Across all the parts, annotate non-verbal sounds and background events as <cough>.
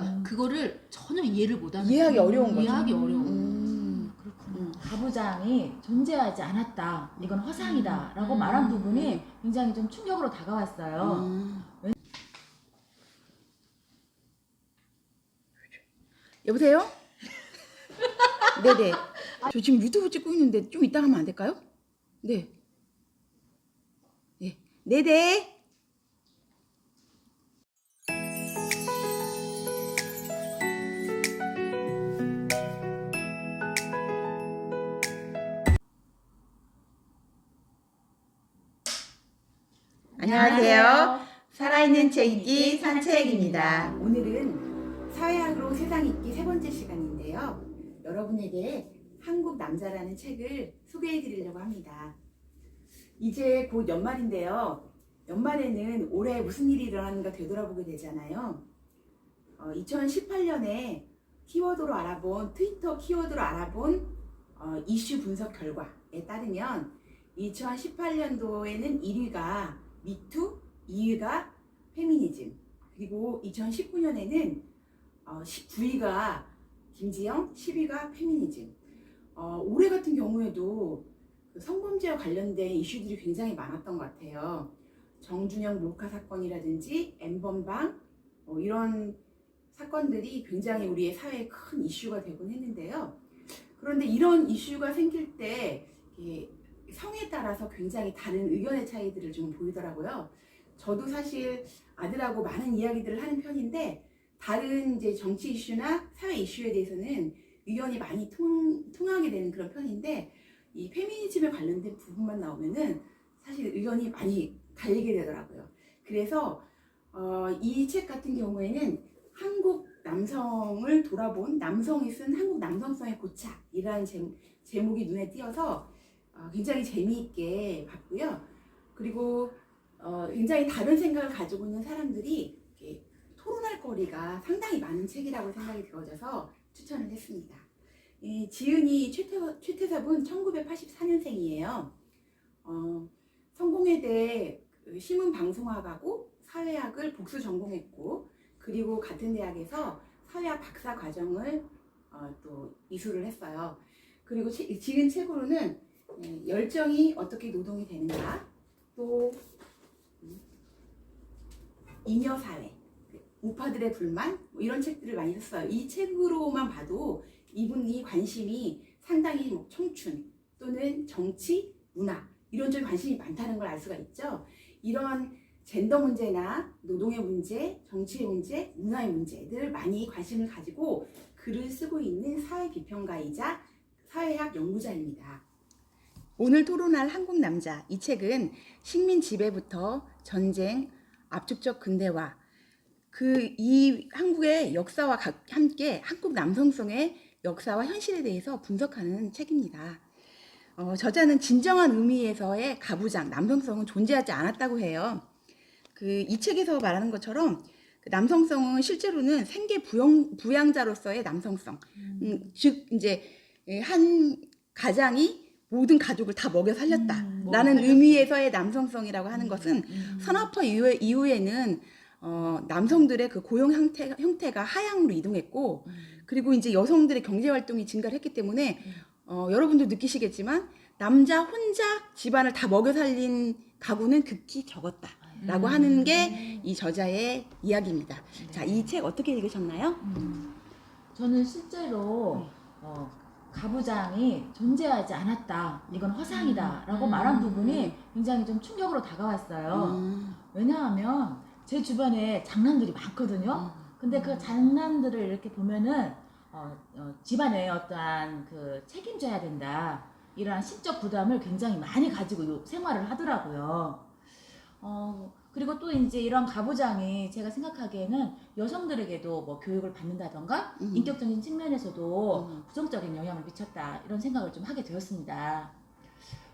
그러니까 그거를 전혀 이해를 못하는 이해하기 거예요. 어려운 거죠. 이해하기. 음. 그렇군요. 가부장이 존재하지 않았다. 이건 허상이다라고 음. 말한 부분이 굉장히 좀 충격으로 다가왔어요. 음. 여보세요? <laughs> 네네. 저 지금 유튜브 찍고 있는데 좀 이따 하면 안 될까요? 네. 네. 네네. 안녕하세요. 살아있는 책 읽기 산책입니다. 오늘은 사회학으로 세상 읽기 세 번째 시간인데요. 여러분에게 한국 남자라는 책을 소개해 드리려고 합니다. 이제 곧 연말인데요. 연말에는 올해 무슨 일이 일어나는가 되돌아보게 되잖아요. 2018년에 키워드로 알아본 트위터 키워드로 알아본 어, 이슈 분석 결과에 따르면 2018년도에는 1위가 미투, 2위가 페미니즘, 그리고 2019년에는 어, 19위가 김지영, 10위가 페미니즘. 어, 올해 같은 경우에도 그 성범죄와 관련된 이슈들이 굉장히 많았던 것 같아요. 정준영 몰카 사건이라든지 엠번방 뭐 이런 사건들이 굉장히 우리의 사회에 큰 이슈가 되곤 했는데요. 그런데 이런 이슈가 생길 때 이게 성에 따라서 굉장히 다른 의견의 차이들을 좀 보이더라고요. 저도 사실 아들하고 많은 이야기들을 하는 편인데 다른 이제 정치 이슈나 사회 이슈에 대해서는 의견이 많이 통, 통하게 되는 그런 편인데 이 페미니즘에 관련된 부분만 나오면은 사실 의견이 많이 갈리게 되더라고요. 그래서 어, 이 책 같은 경우에는 한국 남성을 돌아본 남성이 쓴 한국 남성성의 고착이라는 제, 제목이 눈에 띄어서 어, 굉장히 재미있게 봤고요. 그리고 어, 굉장히 다른 생각을 가지고 있는 사람들이 토론할 거리가 상당히 많은 책이라고 생각이 되어져서 추천을 했습니다. 이 지은이 최태, 최태섭은 1984년생이에요. 어, 성공회대 그 신문 방송학하고 사회학을 복수 전공했고 그리고 같은 대학에서 사회학 박사 과정을 어, 또 이수를 했어요. 그리고 치- 지은 책으로는 예, 열정이 어떻게 노동이 되는가 또 음, 잉여 사회 우파들의 불만 뭐 이런 책들을 많이 썼어요. 이 책으로만 봐도 이분이 관심이 상당히 뭐 청춘 또는 정치, 문화 이런 쪽에 관심이 많다는 걸 알 수가 있죠. 이런 젠더 문제나 노동의 문제, 정치의 문제, 문화의 문제들 많이 관심을 가지고 글을 쓰고 있는 사회 비평가이자 사회학 연구자입니다. 오늘 토론할 한국 남자 이 책은 식민 지배부터 전쟁, 압축적 근대화 그 이 한국의 역사와 가- 함께 한국 남성성의 역사와 현실에 대해서 분석하는 책입니다. 어, 저자는 진정한 의미에서의 가부장 남성성은 존재하지 않았다고 해요. 그 이 책에서 말하는 것처럼 그 남성성은 실제로는 생계 부양, 부양자로서의 남성성, 음, 즉 이제 예, 한 가장이 모든 가족을 다 먹여 음, 살렸다라는 먹여 살렸다. 의미에서의 남성성이라고 하는 것은 음. 산업화 이후에, 이후에는 어, 남성들의 그 고용 형태, 형태가 하향으로 이동했고 음. 그리고 이제 여성들의 경제 활동이 증가를 했기 때문에 어, 여러분도 느끼시겠지만 남자 혼자 집안을 다 먹여 살린 가구는 극히 적었다 라고 음. 하는 게 이 저자의 이야기입니다. 네. 자, 이 책 어떻게 읽으셨나요? 음. 저는 실제로 어, 가부장이 존재하지 않았다. 이건 허상이다 라고 음. 말한 부분이 굉장히 좀 충격으로 다가왔어요. 음. 왜냐하면 제 주변에 장난들이 많거든요. 근데 그 장난들을 이렇게 보면은 어, 어, 집안에 어떠한 그 책임져야 된다 이러한 심적 부담을 굉장히 많이 가지고 요- 생활을 하더라고요. 어, 그리고 또 이제 이런 가부장이 제가 생각하기에는 여성들에게도 뭐 교육을 받는다던가 음. 인격적인 측면에서도 음. 부정적인 영향을 미쳤다 이런 생각을 좀 하게 되었습니다.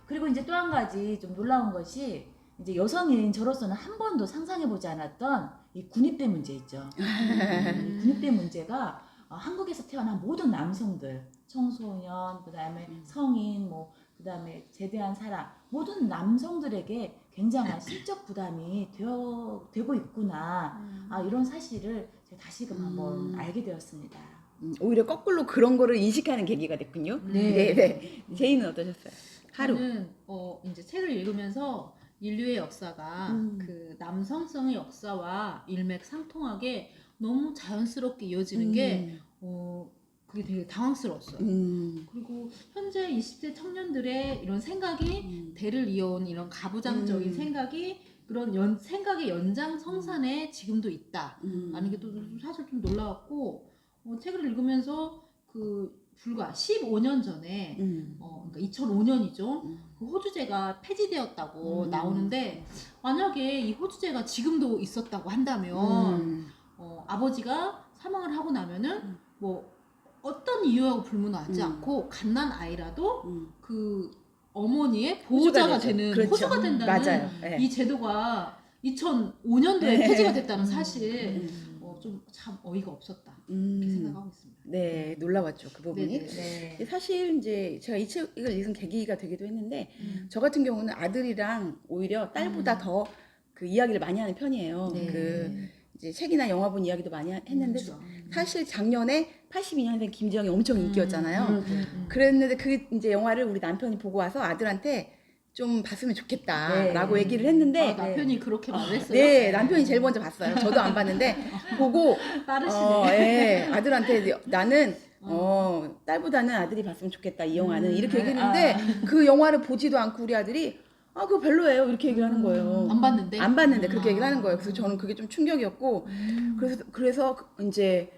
그리고 이제 또 한 가지 좀 놀라운 것이 이제 여성인 저로서는 한 번도 상상해 보지 않았던 이 군입대 문제 있죠. <laughs> 이 군입대 문제가 어, 한국에서 태어난 모든 남성들, 청소년, 그다음에 음. 성인, 뭐 그다음에 제대한 사람 모든 남성들에게 굉장한 심적 부담이 되어 되고 있구나. 아 이런 사실을 제가 다시금 한번 음. 알게 되었습니다. 음, 오히려 거꾸로 그런 거를 인식하는 계기가 됐군요. 네. 네, 네. 제이는 어떠셨어요? 하루. 저는 어 이제 책을 읽으면서 인류의 역사가 음. 그 남성성의 역사와 일맥상통하게 너무 자연스럽게 이어지는 게어 그게 되게 당황스러웠어요. 음. 그리고 현재 20대 청년들의 이런 생각이 음. 대를 이어온 이런 가부장적인 음. 생각이 그런 연, 생각의 연장 성산에 지금도 있다. 음. 라는 게 또 사실 좀 놀라웠고 어, 책을 읽으면서 그 불과 15년 전에 음. 어, 그러니까 2005년이죠. 음. 그 호주제가 폐지되었다고 음. 나오는데 만약에 이 호주제가 지금도 있었다고 한다면 음. 어, 아버지가 사망을 하고 나면은 음. 뭐 어떤 이유하고 불문하지 음. 않고 갓난 아이라도 음. 그 어머니의 보호자가 되죠. 되는 그렇죠. 호주가 된다는 맞아요. 네. 이 제도가 2005년도에 네. 폐지가 됐다는 음. 사실 음. 어, 좀참 어이가 없었다 이렇게 음. 생각하고 있습니다. 네, 놀라웠죠 그 부분이. 네네. 네. 사실 이제 제가 이 책을 읽은 계기가 되기도 했는데 음. 저 같은 경우는 아들이랑 오히려 딸보다 음. 더그 이야기를 많이 하는 편이에요. 네. 그 이제 책이나 영화 본 이야기도 많이 하- 했는데 그렇죠. 사실 작년에 82년생 김지영이 엄청 인기였잖아요. 음, 음, 음. 그랬는데 그 이제 영화를 우리 남편이 보고 와서 아들한테 좀 봤으면 좋겠다라고 네. 얘기를 했는데 아, 남편이 그렇게 말을 했어요. 네 남편이 제일 먼저 봤어요. 저도 안 봤는데 <laughs> 보고 빠르시네. 어, 예, 아들한테 나는 어, 딸보다는 아들이 봤으면 좋겠다 이 영화는 음, 이렇게 얘기했는데 그 영화를 보지도 않고 우리 아들이 아 그거 별로예요 이렇게 얘기를 하는 거예요. 안 봤는데. 안 봤는데 그렇게 얘기를 아. 하는 거예요. 그래서 저는 그게 좀 충격이었고 음. 그래서 그래서 그- 이제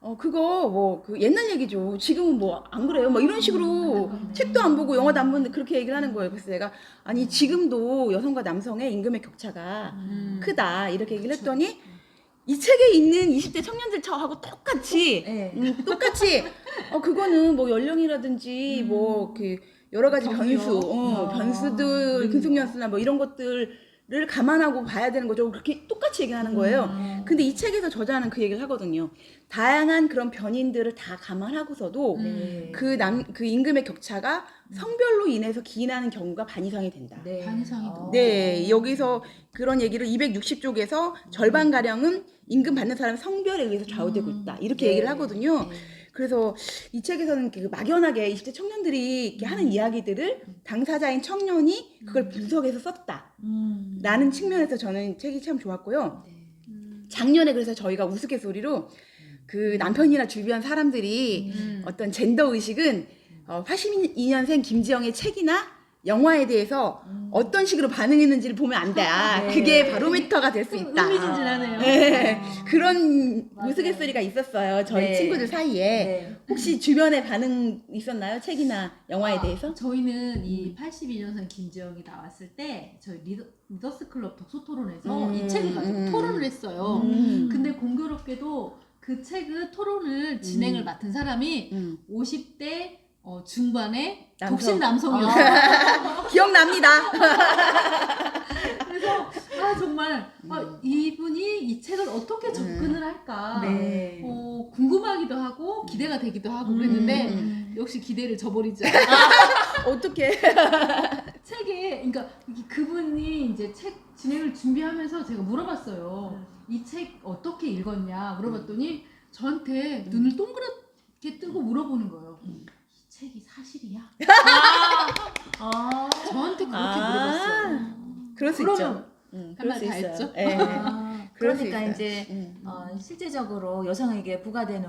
어 그거 뭐 그 옛날 얘기죠. 지금은 뭐 안 그래요. 뭐 이런 식으로 음. 책도 안 보고 영화도 안 보는데 그렇게 얘기를 하는 거예요. 그래서 내가 아니 지금도 여성과 남성의 임금의 격차가 음. 크다 이렇게 얘기를. 했더니 이 책에 있는 20대 청년들 저하고 똑같이 네. 음, 똑같이 어 그거는 뭐 연령이라든지 음. 뭐그 여러 가지. 변수, 어, 아. 변수들 음. 근속연수나 뭐 이런 것들 을 감안하고 봐야 되는 거죠. 그렇게 똑같이 얘기하는 거예요. 음. 근데 이 책에서 저자는 그 얘기를 하거든요. 다양한 그런 변인들을 다 감안하고서도 음. 네. 그남그 임금의 격차가 성별로 인해서 기인하는 경우가 반 이상이 된다. 네. 반 이상이 어. 네, 여기서 그런 얘기를 260쪽에서 절반 가량은 임금 받는 사람 성별에 의해서 좌우되고 있다. 이렇게 네. 얘기를 하거든요. 네. 그래서 이 책에서는 그 막연하게 20대 청년들이 이렇게 하는 이야기들을 당사자인 청년이 그걸 분석해서 썼다. 음. 라는 측면에서 저는 책이 참 좋았고요. 네. 음. 작년에 그래서 저희가 우스갯소리로 그 남편이나 주변 사람들이 음. 어떤 젠더 의식은 어, 82년생 김지영의 책이나 영화에 대해서 음. 어떤 식으로 반응했는지를 보면 안 돼. 아, 네. 그게 바로미터가 될 수 있다. 흥미진진하네요. 네, 아. 그런 맞아요. 우스갯소리가 있었어요. 저희 네. 친구들 사이에. 네. 혹시 주변에 반응 있었나요? 책이나 영화에 아, 대해서? 저희는 이 82년생 김지영이 나왔을 때 저희 리더, 리더스 클럽 독서 토론에서 음, 이 책을 가지고 음. 토론을 했어요. 음. 근데 공교롭게도 그 책을 토론을 진행을 음. 맡은 사람이 음. 50대 어, 중반의 남성. 독신 남성이었어요. <laughs> 기억납니다. <laughs> 그래서 아 정말 음. 아, 이분이 이 책을 어떻게 접근을 할까 네. 어, 궁금하기도 하고 기대가 되기도 하고 그랬는데 음. 역시 기대를 저버리지 않고 <laughs> 어떻게? 책에 그러니까 그분이 이제 책 진행을 준비하면서 제가 물어봤어요. 이 책 어떻게 읽었냐 물어봤더니 저한테 음. 눈을 동그랗게 뜨고 물어보는 거예요. 음. 이 책이 사실이야? <laughs> 아. 저한테 그렇게 아. 물어봤어요. 그럴 수 그러면 있죠. 음, 할 그럴 말수 다 있어요. 했죠? 예. 아, 그럴 수 그러니까 있어요. 이제 음. 어, 실제적으로 여성에게 부과되는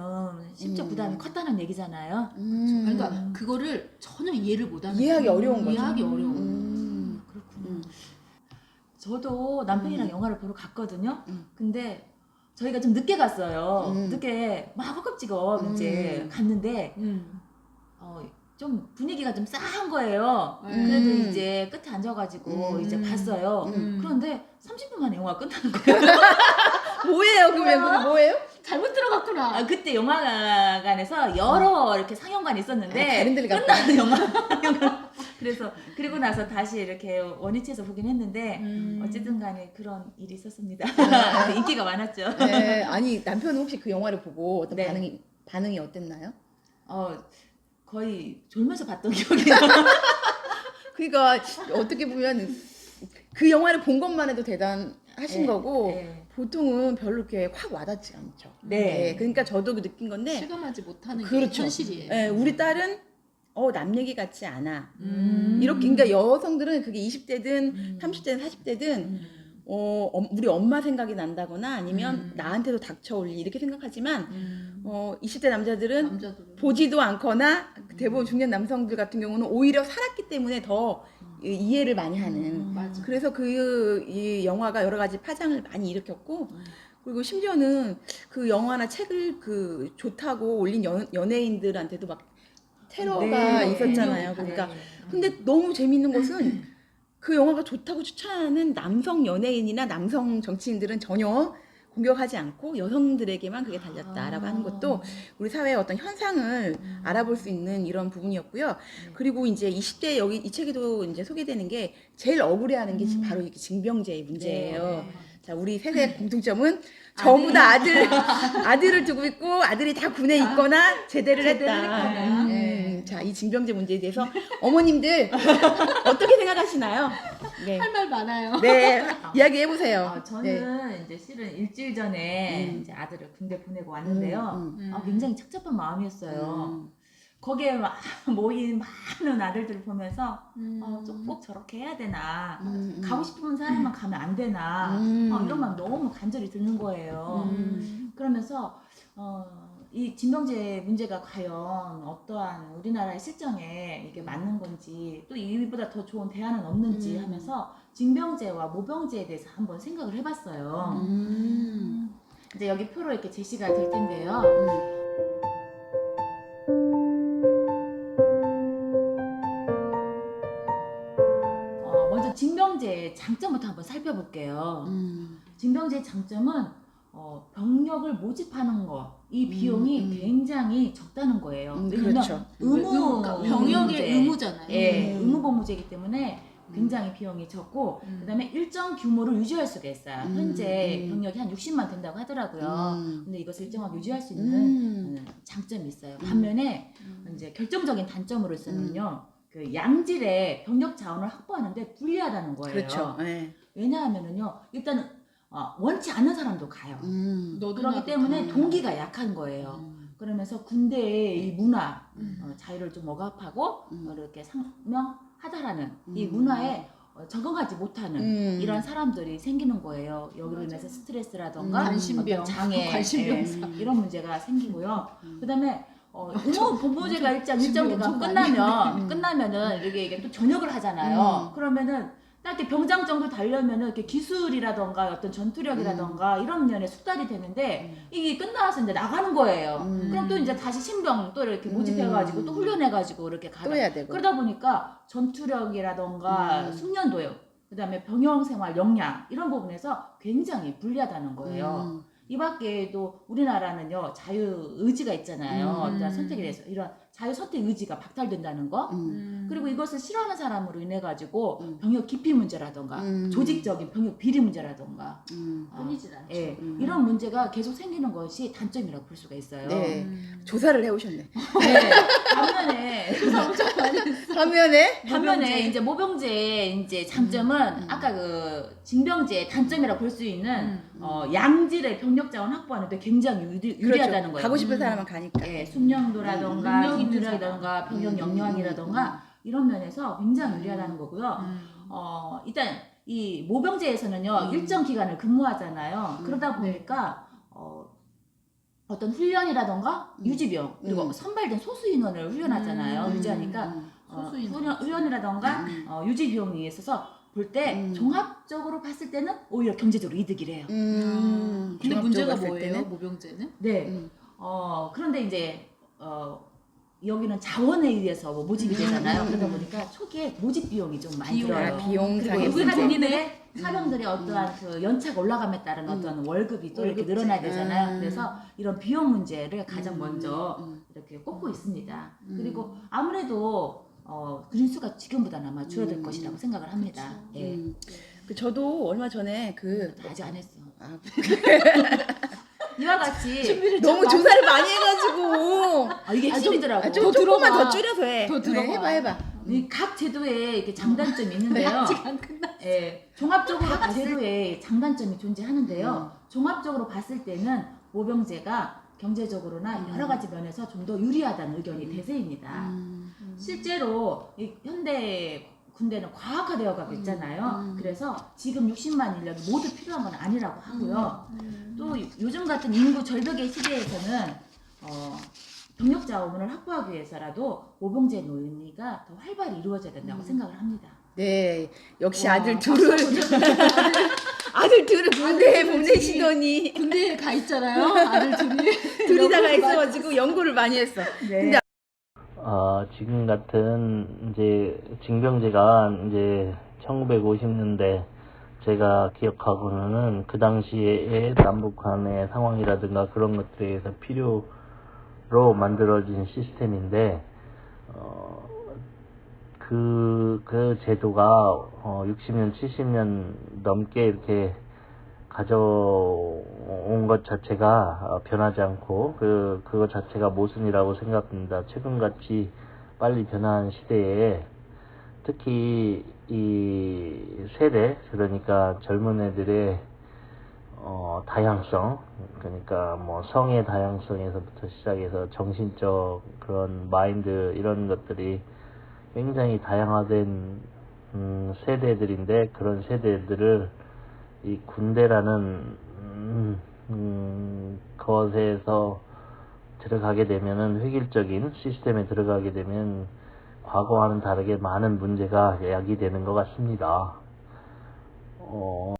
심적 음. 부담이 컸다는 얘기잖아요. 음. 그러니까 그거를 전혀 이해를 못하는 이해하기 거예요. 어려운 거죠. 이해하기 어려워. 음. 그렇군요. 음. 저도 남편이랑 음. 영화를 보러 갔거든요. 음. 근데 저희가 좀 늦게 갔어요. 음. 늦게 막 허겁지겁 음. 이제 갔는데 음. 어, 좀 분위기가 좀 싸한 거예요. 음. 그래도 이제 끝에 앉아가지고 음. 이제 봤어요. 음. 그런데 30분 만에 영화 끝나는 거예요. <laughs> 뭐예요, 그러면? 그게 뭐예요? 잘못 들어갔구나. 아, 그때 영화관에서 여러 이렇게 상영관이 있었는데 아, 다른 데를 갔다. 끝나는 영화. <laughs> 그래서 그리고 나서 다시 이렇게 원위치에서 보긴 했는데 음. 어쨌든 간에 그런 일이 있었습니다. 네. <laughs> 인기가 많았죠. 네, 아니 남편은 혹시 그 영화를 보고 어떤 네. 반응이 반응이 어땠나요? 어, 거의 졸면서 봤던 기억이 나요. <laughs> 그러니까 어떻게 보면 그 영화를 본 것만 해도 대단한 하신 네, 거고 네. 보통은 별로 이렇게 확 와닿지 않죠. 네. 그러니까 저도 그 느낀 건데 실감하지 못하는 그렇죠. 게 현실이에요. 예, 우리 딸은 어, 남 얘기 같지 않아. 음. 이렇게 그러니까 여성들은 그게 20대든 음. 30대든 40대든 음. 어, 엄- 우리 엄마 생각이 난다거나 아니면 음. 나한테도 닥쳐올 일 이렇게 생각하지만 음. 어, 20대 남자들은 남자들은 보지도 않거나 대부분 중년 남성들 같은 경우는 오히려 살았기 때문에 더 이- 이해를 많이 하는 음. 맞아. 그래서 그 이 영화가 여러 가지 파장을 많이 일으켰고 그리고 심지어는 그 영화나 책을 그 좋다고 올린 연, 연예인들한테도 막 테러가 네. 있었잖아요. 네. 그러니까 네. 근데 너무 재밌는 것은 그 영화가 좋다고 추천하는 남성 연예인이나 남성 정치인들은 전혀 공격하지 않고 여성들에게만 그게 달렸다라고 하는 것도 우리 사회의 어떤 현상을 알아볼 수 있는 이런 부분이었고요. 그리고 이제 20대 여기 이 책에도 이제 소개되는 게 제일 억울해하는 게 음. 바로 이게 징병제의 문제예요. 네. 자, 우리 셋의 공통점은 전부 다 아들, 아들을 두고 있고 아들이 다 군에 있거나 제대를 했다. 음, 네. 자, 이 징병제 문제에 대해서 어머님들 어떻게 생각하시나요? 네. 할 말 많아요. 네, 이야기해 보세요. 어, 저는 이제 실은 일주일 전에 음. 이제 아들을 군대 보내고 왔는데요. 음, 음. 아, 굉장히 착잡한 마음이었어요. 음. 거기에 막 <laughs> 모인 많은 아들들을 보면서 음. 어, 좀꼭 저렇게 해야 되나. 음, 음. 가고 싶은 사람만 가면 안 되나. 음. 어, 이런 마음 너무 간절히 드는 거예요. 음. 그러면서 어, 이 진병제 문제가 과연 어떠한 우리나라의 실정에 이게 맞는 건지 또 이보다 더 좋은 대안은 없는지 음. 하면서 징병제와 모병제에 대해서 한번 생각을 해봤어요. 음. 이제 여기 표로 이렇게 제시가 될 텐데요. 어, 먼저 징병제의 장점부터 한번 살펴볼게요. 음. 징병제의 장점은 어, 병력을 모집하는 거, 이 비용이 음. 굉장히 적다는 거예요. 음, 왜냐면 그렇죠. 의무, 그러니까 의무 병역의 문제. 의무잖아요. 예, 음. 의무보무제이기 때문에 굉장히 비용이 적고 음. 그다음에 일정 규모를 유지할 수가 있어요. 음, 현재 음. 병력이 한 60만 된다고 하더라고요. 음. 근데 이것을 일정하게 유지할 수 있는 음. 음, 장점이 있어요. 반면에 음. 이제 결정적인 단점으로서는요. 그 양질의 병력 자원을 확보하는데 불리하다는 거예요. 그렇죠. 네. 왜냐하면은요. 일단 어, 원치 않는 사람도 가요. 음. 너도 그렇기 때문에 음. 동기가 약한 거예요. 음. 그러면서 군대의 이 문화, 음. 어, 자유를 좀 억압하고 음. 어, 이렇게 상명하다라는 이 음. 문화에 어, 적응하지 못하는 음. 이런 사람들이 생기는 거예요. 여기로. 인해서 스트레스라던가 음. 관심병, 어떤 장애, <laughs> 관심병사. 예, 이런 문제가 생기고요. 음. 그다음에 어, 의무 보호제가 일정 일정 준비 기간 끝나면. 끝나면은 이게 이게 또 전역을 하잖아요. 음. 그러면은 딱 이렇게 병장 정도 달려면은 이렇게 기술이라던가 어떤 전투력이라던가 이런 면에 숙달이 되는데 이게 끝나서 이제 나가는 거예요. 음. 그럼 또 이제 다시 신병 또 이렇게 모집해가지고 음. 또 훈련해가지고 이렇게 가다 또 해야 되고. 그러다 보니까 전투력이라던가 음. 숙련도요. 그다음에 병영 생활 역량 이런 부분에서 굉장히 불리하다는 거예요. 음. 이 밖에도 우리나라는요 자유 의지가 있잖아요. 음. 어떤 선택에 대해서 이런 자유 선택 의지가 박탈된다는 거. 음. 음. 그리고 이것을 싫어하는 사람으로 인해 가지고 음. 병역 기피 문제라던가 음. 조직적인 병역 비리 문제라던가 음. 끊이질 않죠. 예, 음. 이런 문제가 계속 생기는 것이 단점이라고 볼 수가 있어요. 네. 음. 조사를 해오셨네. 네. 반면에 <laughs> 화면에 반면에 이제 모병제의 이제 장점은 음. 아까 그 징병제의 단점이라고 볼 수 있는 음. 어, 양질의 병력 자원 확보하는 데 굉장히 유리, 유리하다는 거예요. 가고 싶은 음. 사람은 가니까. 예, 숙련도라던가 능력 있는 기술력이라던가 병력 음, 역량이라던가 이런 면에서 굉장히 유리하다는 거고요. 음. 어, 일단 이 모병제에서는요 음. 일정 기간을 근무하잖아요. 음. 그러다 보니까 어, 어떤 훈련이라던가 음. 유지병 그리고 음. 선발된 소수 인원을 훈련하잖아요. 음. 유지하니까 음. 어, 소수 인원. 훈련, 훈련이라던가 음. 어, 유지 비용에 있어서 볼 때 음. 종합적으로 봤을 때는 오히려 경제적으로 이득이래요. 음. 근데 종합적으로 문제가 봤을 뭐예요? 때는? 모병제는? 네. 음. 어, 그런데 이제, 어, 여기는 자원에 의해서 뭐 모집이 음. 되잖아요. 그러다 보니까 초기에 모집 비용이 좀 많이 비용. 들어요. 아, 그리고 문제. 본인의 사병들의 어떠한 그 연차가 올라감에 따른 음. 어떤 월급이 또 이렇게 월급제. 늘어나야 되잖아요. 음. 그래서 이런 비용 문제를 가장 음. 먼저 음. 이렇게 꼽고 있습니다. 음. 그리고 아무래도 어, 그린수가 지금보다는 아마 줄어들 음. 것이라고 생각을 합니다. 그쵸. 예. 음. 그 저도 얼마 전에 그 아직 안 했어. 아, <laughs> 이와 같이 준비를 너무 좀 조사를 많이 해가지고 <laughs> 아, 이게 핵심이더라고. 아, 좀 더 조금만 들어봐. 더 줄여서 해. 더 네, 들어봐. 해봐 해봐. 이 각 제도에 이렇게 장단점이 있는데요. 아직 안 끝나. 예, 종합적으로 각 제도에 장단점이 존재하는데요. 음. 종합적으로 봤을 때는 모병제가 경제적으로나 음. 여러 가지 면에서 좀 더 유리하다는 의견이 음. 대세입니다. 음. 실제로 이 현대 군대는 과학화되어 가고 있잖아요. 음. 그래서 지금 60만 인력이 모두 필요한 건 아니라고 하고요. 음. 또 요즘 같은 인구 절벽의 시대에서는 어, 병력 자원을 확보하기 위해서라도 모병제 논의가 더 활발히 이루어져야 된다고 음. 생각을 합니다. 네, 역시 와, 아들 둘을 <laughs> 아들 둘을 군대에 보내시더니 군대에 가 있잖아요. 아들 둘이. <laughs> 둘이 다가 있어가지고 연구를 많이 했어. 네. 어, 지금 같은 이제 징병제가 이제 1950년대 제가 기억하고는 그 당시에 남북 간의 상황이라든가 그런 것들에 의해서 필요로 만들어진 시스템인데 어, 그, 그 제도가 어, 60년, 70년 넘게 이렇게 가져온 것 자체가 어, 변하지 않고 그 그것 자체가 모순이라고 생각합니다. 최근같이 빨리 변화한 시대에 특히 이 세대 그러니까 젊은 애들의 어, 다양성 그러니까 뭐 성의 다양성에서부터 시작해서 정신적 그런 마인드 이런 것들이 굉장히 다양화된 음, 세대들인데 그런 세대들을 이 군대라는 음, 음, 것에서 들어가게 되면은 획일적인 시스템에 들어가게 되면 과거와는 다르게 많은 문제가 야기되는 것 같습니다. 어,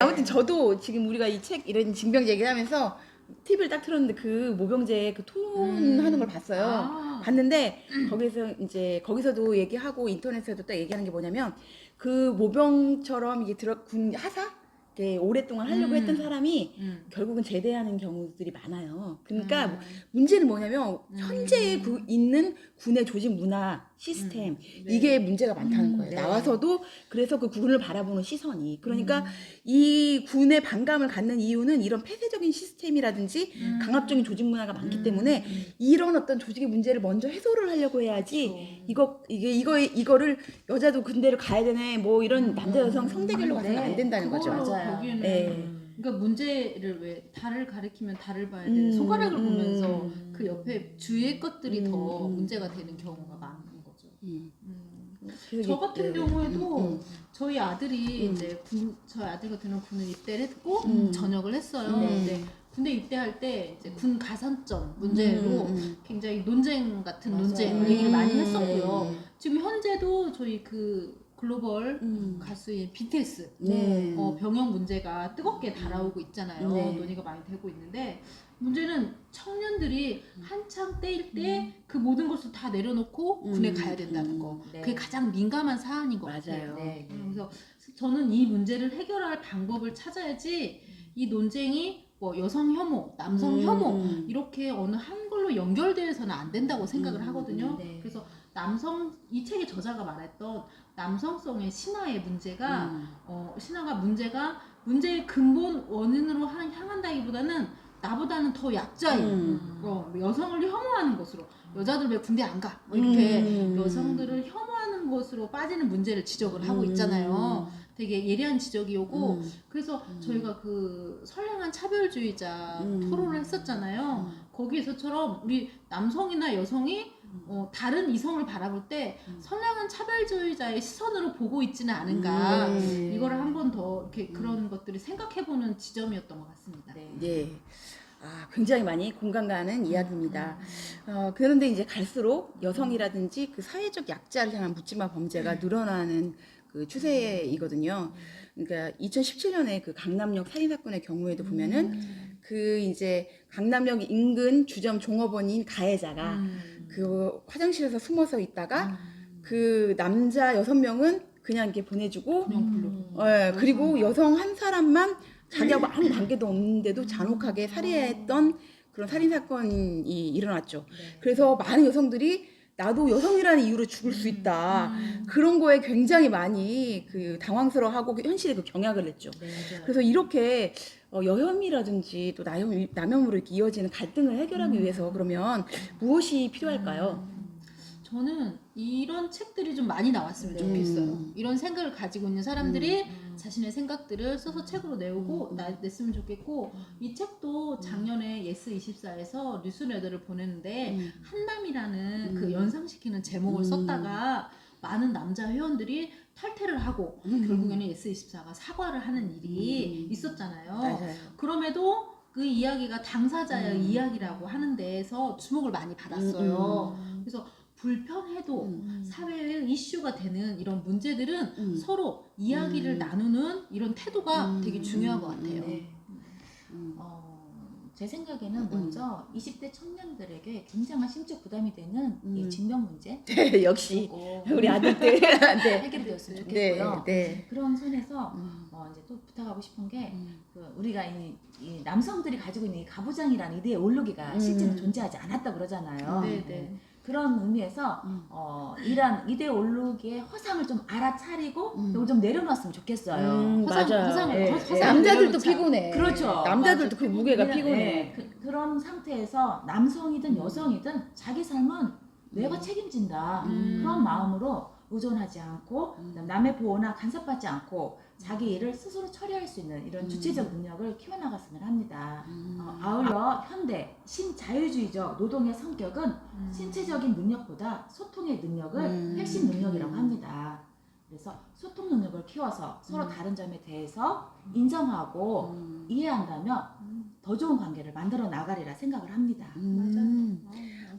아무튼 저도 지금 우리가 이 책 이런 징병 얘기하면서 TV를 딱 틀었는데 그 모병제 그 토론하는 걸 봤어요. 아. 봤는데 거기서 이제 거기서도 얘기하고 인터넷에도 딱 얘기하는 게 뭐냐면 그 모병처럼 이게 들어 군 하사 게 오랫동안 하려고 음. 했던 사람이 음. 결국은 제대하는 경우들이 많아요. 그러니까 음. 문제는 뭐냐면 음. 현재 구, 있는 군의 조직 문화 시스템 네. 이게 문제가 많다는 음, 거예요. 네. 나와서도 그래서 그 군을 바라보는 시선이 그러니까 음. 이 군의 반감을 갖는 이유는 이런 폐쇄적인 시스템이라든지 음. 강압적인 조직 문화가 많기 음. 때문에 음. 이런 어떤 조직의 문제를 먼저 해소를 하려고 해야지 그렇죠. 이거 이게 이거 이거를 여자도 군대를 가야 되네 뭐 이런 음. 남자 여성 성대결로 가서는 네. 안 된다는 거죠. 맞아요. 거기에는 네. 그러니까 문제를 왜 달을 가리키면 달을 봐야 음, 되는 손가락을 음. 보면서 그 옆에 주위의 것들이 음, 더 음. 문제가 되는 경우가 거죠. 음. 음. 저 이- 같은 네. 경우에도 음, 음. 저희 아들이 음. 이제 군 저희 아들 같은 경우는 군을 입대를 했고 음. 전역을 했어요. 네. 근데 군대 입대할 때 이제 군 가산점 문제로 음, 음. 굉장히 논쟁 같은 맞아요. 논쟁 얘기를 많이 음. 했었고요. 네. 지금 현재도 저희 그 글로벌 음. 가수인 BTS 네. 어, 병역 문제가 뜨겁게 달아오고 있잖아요. 네. 논의가 많이 되고 있는데 문제는 청년들이 한창 때일 때 내려놓고 음. 군에 가야 된다는 음. 거. 네. 그게 가장 민감한 사안인 것 맞아요. 같아요. 네. 그래서 저는 이 문제를 해결할 방법을 찾아야지 이 논쟁이 뭐 여성 혐오, 남성 음, 혐오 음. 이렇게 어느 한 걸로 연결돼서는 안 된다고 생각을 음, 하거든요. 네. 그래서 남성 이 책의 저자가 말했던 남성성의 신화의 문제가 음. 어, 신화가 문제가 문제의 근본 원인으로 하- 향한다기보다는 나보다는 더 약자인 음. 어, 여성을 혐오하는 것으로 여자들 왜 군대 안 가? 뭐 이렇게 음. 여성들을 혐오하는 것으로 빠지는 문제를 지적을 하고 음. 있잖아요. 되게 예리한 지적이 오고 음. 그래서 음. 저희가 그 선량한 차별주의자 음. 토론을 했었잖아요. 거기에서처럼 우리 남성이나 여성이 어, 다른 이성을 바라볼 때 음. 선량한 차별주의자의 시선으로 보고 있지는 않은가 음. 이거를 한 번 더 이렇게 음. 그런 것들을 생각해보는 지점이었던 것 같습니다. 네. 네. 아, 굉장히 많이 공감 가는 이야기입니다. 음. 어, 그런데 이제 갈수록 여성이라든지 그 사회적 약자를 향한 묻지마 음. 범죄가 늘어나는 그 추세이거든요. 그러니까 2017년에 그 강남역 살인 사건의 경우에도 보면은 음. 그 이제 강남역 인근 주점 종업원인 가해자가 음. 그 화장실에서 숨어서 있다가 음. 그 남자 여섯 명은 그냥 이렇게 보내주고. 음. 예, 그리고 여성 한 사람만 자기하고 음. 아무 관계도 없는데도 잔혹하게 살해했던 그런 살인 사건이 일어났죠. 네. 그래서 많은 여성들이 나도 여성이라는 이유로 죽을 수 있다. 음. 그런 거에 굉장히 많이 그 당황스러워하고 그 현실에 그 경악을 했죠. 네. 그래서 이렇게 어, 여혐이라든지 또 나염, 남혐으로 이렇게 이어지는 갈등을 해결하기 음. 위해서 그러면 무엇이 필요할까요? 음. 저는 이런 책들이 좀 많이 나왔으면 네. 좋겠어요. 음. 이런 생각을 가지고 있는 사람들이 음. 자신의 생각들을 써서 책으로 내오고 음. 나, 냈으면 좋겠고 이 책도 작년에 예스 24에서 뉴스레터를 보냈는데 음. 한남이라는 음. 그 연상시키는 제목을 음. 썼다가 많은 남자 회원들이 탈퇴를 하고 음. 결국에는 예스24가 사과를 하는 일이 음. 있었잖아요. 맞아요. 그럼에도 그 이야기가 당사자의 음. 이야기라고 하는 데에서 주목을 많이 받았어요. 음. 그래서 불편해도 음. 사회의 이슈가 되는 이런 문제들은 음. 서로 이야기를 음. 나누는 이런 태도가 음. 되게 중요한 것 같아요. 네. 음. 어, 제 생각에는 먼저 20대 청년들에게 굉장한 심적 부담이 되는 이 음. 징병 문제 <laughs> 네, 역시 꼭 우리 아들들 <laughs> 네. 해결되었으면 네, 좋겠고요. 네. 그런 선에서 음. 어, 이제 또 부탁하고 싶은 게 음. 그 우리가 이, 이 남성들이 가지고 있는 이 가부장이라는 음. 실제로 존재하지 않았다 그러잖아요. 네, 네. 그런 의미에서 음. 어, 이런 이데 올르기의 허상을 좀 알아차리고 음. 좀 내려놨으면 좋겠어요. 음, 허상, 맞아요. 허상을- 예, 허상을 예. 남자들도 내려놓자. 피곤해. 그렇죠. 남자들도 그 무게가 그냥, 피곤해. 예, 그, 그런 상태에서 남성이든 여성이든 자기 삶은 내가 음. 책임진다. 음. 그런 마음으로 의존하지 않고 음. 남의 보호나 간섭받지 않고 자기 일을 스스로 처리할 수 있는 이런 음. 주체적 능력을 키워나갔으면 합니다. 음. 어, 아울러 현대 신자유주의적 노동의 성격은 음. 신체적인 능력보다 소통의 능력을 음. 핵심 능력이라고 합니다. 그래서 소통 능력을 키워서 서로 음. 다른 점에 대해서 인정하고 음. 이해한다면 더 좋은 관계를 만들어 나가리라 생각을 합니다. 음.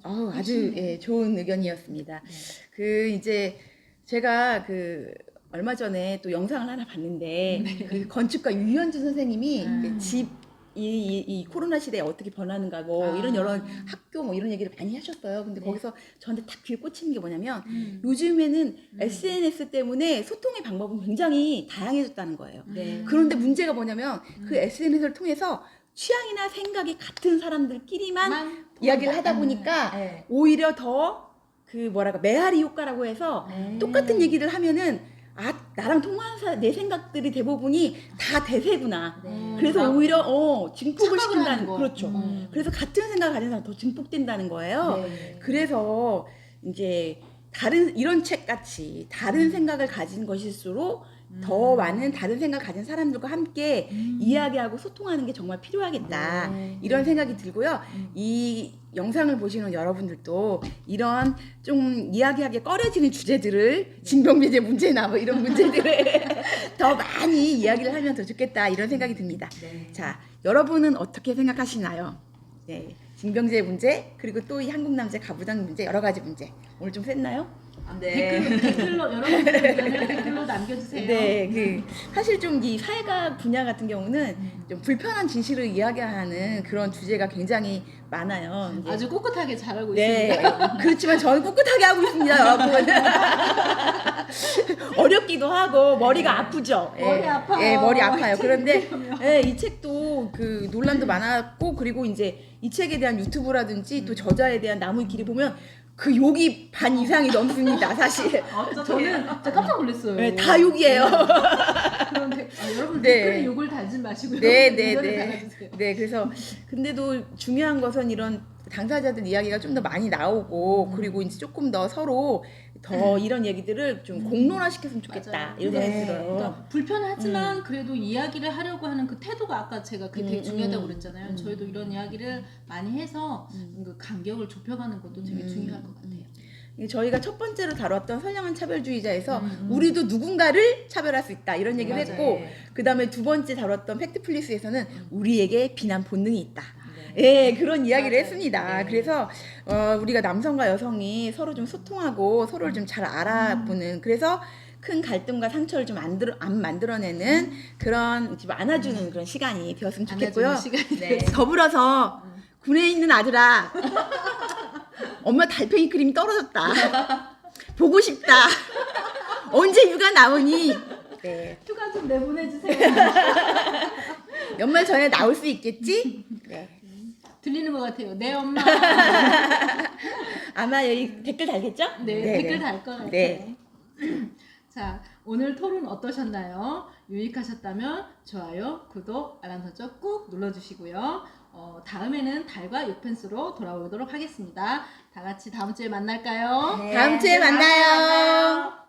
어우, 아주 핵심이네. 예, 좋은 의견이었습니다. 네. 그 이제 제가 그 얼마 전에 또 영상을 하나 봤는데 그 건축가 유현준 선생님이 음. 그집 이, 이, 이 코로나 시대에 어떻게 변하는가 뭐 아. 이런 여러 학교 뭐 이런 얘기를 많이 하셨어요. 근데 네. 거기서 저한테 딱 귀에 꽂히는 게 뭐냐면 음. 요즘에는 SNS 때문에 소통의 방법은 굉장히 다양해졌다는 거예요. 네. 그런데 문제가 뭐냐면 음. 그 SNS를 통해서 취향이나 생각이 같은 사람들끼리만 만 이야기를 하다 보니까 네. 오히려 더 그 뭐랄까 메아리 효과라고 해서 네. 똑같은 얘기를 하면은 아 나랑 통하는 사- 내 생각들이 대부분이 다 대세구나. 네. 그래서 아, 오히려 어 증폭을 착각을 시킨다는 거. 그렇죠. 음. 그래서 같은 생각을 가진 사람 더 증폭된다는 거예요. 네. 그래서 이제 다른 이런 책 같이 다른 생각을 가진 것일수록 더 많은 다른 생각을 가진 사람들과 함께 음. 이야기하고 소통하는 게 정말 필요하겠다. 네. 이런 생각이 들고요. 음. 이 영상을 보시는 여러분들도 이런 좀 이야기하기 꺼려지는 주제들을 징병제재 문제나 뭐 이런 <laughs> 문제들을 <laughs> 더 많이 이야기를 하면 더 좋겠다 이런 생각이 듭니다. 네. 자, 여러분은 어떻게 생각하시나요? 네, 징병제 문제 그리고 또 이 한국 남자 가부장 문제 여러 가지 문제 오늘 좀 셌나요? 네. 댓글, 댓글로 여러분들 의견을 댓글로 남겨주세요. 네, 그 사실 좀 이 사회가 분야 같은 경우는 좀 불편한 진실을 이야기하는 그런 주제가 굉장히 많아요. 이제 아주 꿋꿋하게 잘하고 네, 있습니다. <laughs> 그렇지만 저는 꿋꿋하게 하고 있습니다, 여러분. <laughs> 어렵기도 하고 머리가 아프죠. 머리 예, 아파요. 예, 머리 아파요. 이 그런데. 예, 이 책도 그 논란도 많았고 그리고 이제 이 책에 대한 유튜브라든지 또 저자에 대한 나무의 길이 보면 그 욕이 반 이상이 넘습니다, 사실. <laughs> 저는 진짜 깜짝 놀랐어요. 예, 다 욕이에요. <laughs> 그런 데, 아, 여러분 네. 댓글에 욕을 달지 마시고요. 네, 네, 의견을 네. 달아주세요. 네, 그래서 근데도 중요한 것은 이런 당사자들 이야기가 좀 더 많이 나오고 그리고 이제 조금 더 서로 더 이런 얘기들을 좀 공론화 시켰으면 좋겠다 맞아요. 이런 생각이 네. 들어요. 그러니까 불편하지만 그래도 이야기를 하려고 하는 그 태도가 아까 제가 그게 되게 음, 중요하다고 음, 그랬잖아요. 음. 저희도 이런 이야기를 많이 해서 그 간격을 좁혀가는 것도 되게 음. 중요할 것 같아요. 저희가 첫 번째로 다뤘던 선량한 차별주의자에서 음, 음. 우리도 누군가를 차별할 수 있다 이런 얘기를 맞아요. 했고 네. 그 다음에 두 번째 다뤘던 팩트플리스에서는 우리에게 비난 본능이 있다. 네. 예, 그런 이야기를 맞아요. 했습니다. 네. 그래서 어, 우리가 남성과 여성이 서로 좀 소통하고 서로를 좀 잘 알아보는 그래서 큰 갈등과 상처를 좀 만들어, 안 만들어내는 그런 좀 안아주는 그런 시간이 되었으면 좋겠고요. 시간이 네. 더불어서 군에 있는 아들아, <laughs> 엄마 달팽이 크림이 떨어졌다. 보고 싶다. 언제 휴가 나오니? 네. 휴가 좀 내보내주세요. <laughs> 연말 전에 나올 수 있겠지? 네. 들리는 것 같아요. 네 엄마. <laughs> 아마 여기 댓글 달겠죠? 네, 네, 댓글 네. 달것 같아요. 네. 자, 오늘 토론 어떠셨나요? 유익하셨다면 좋아요, 구독, 알람 설정 꾹 눌러주시고요. 어, 다음에는 달과 6펜스로 돌아오도록 하겠습니다. 다 같이 다음 주에 만날까요? 네. 다음 주에 만나요.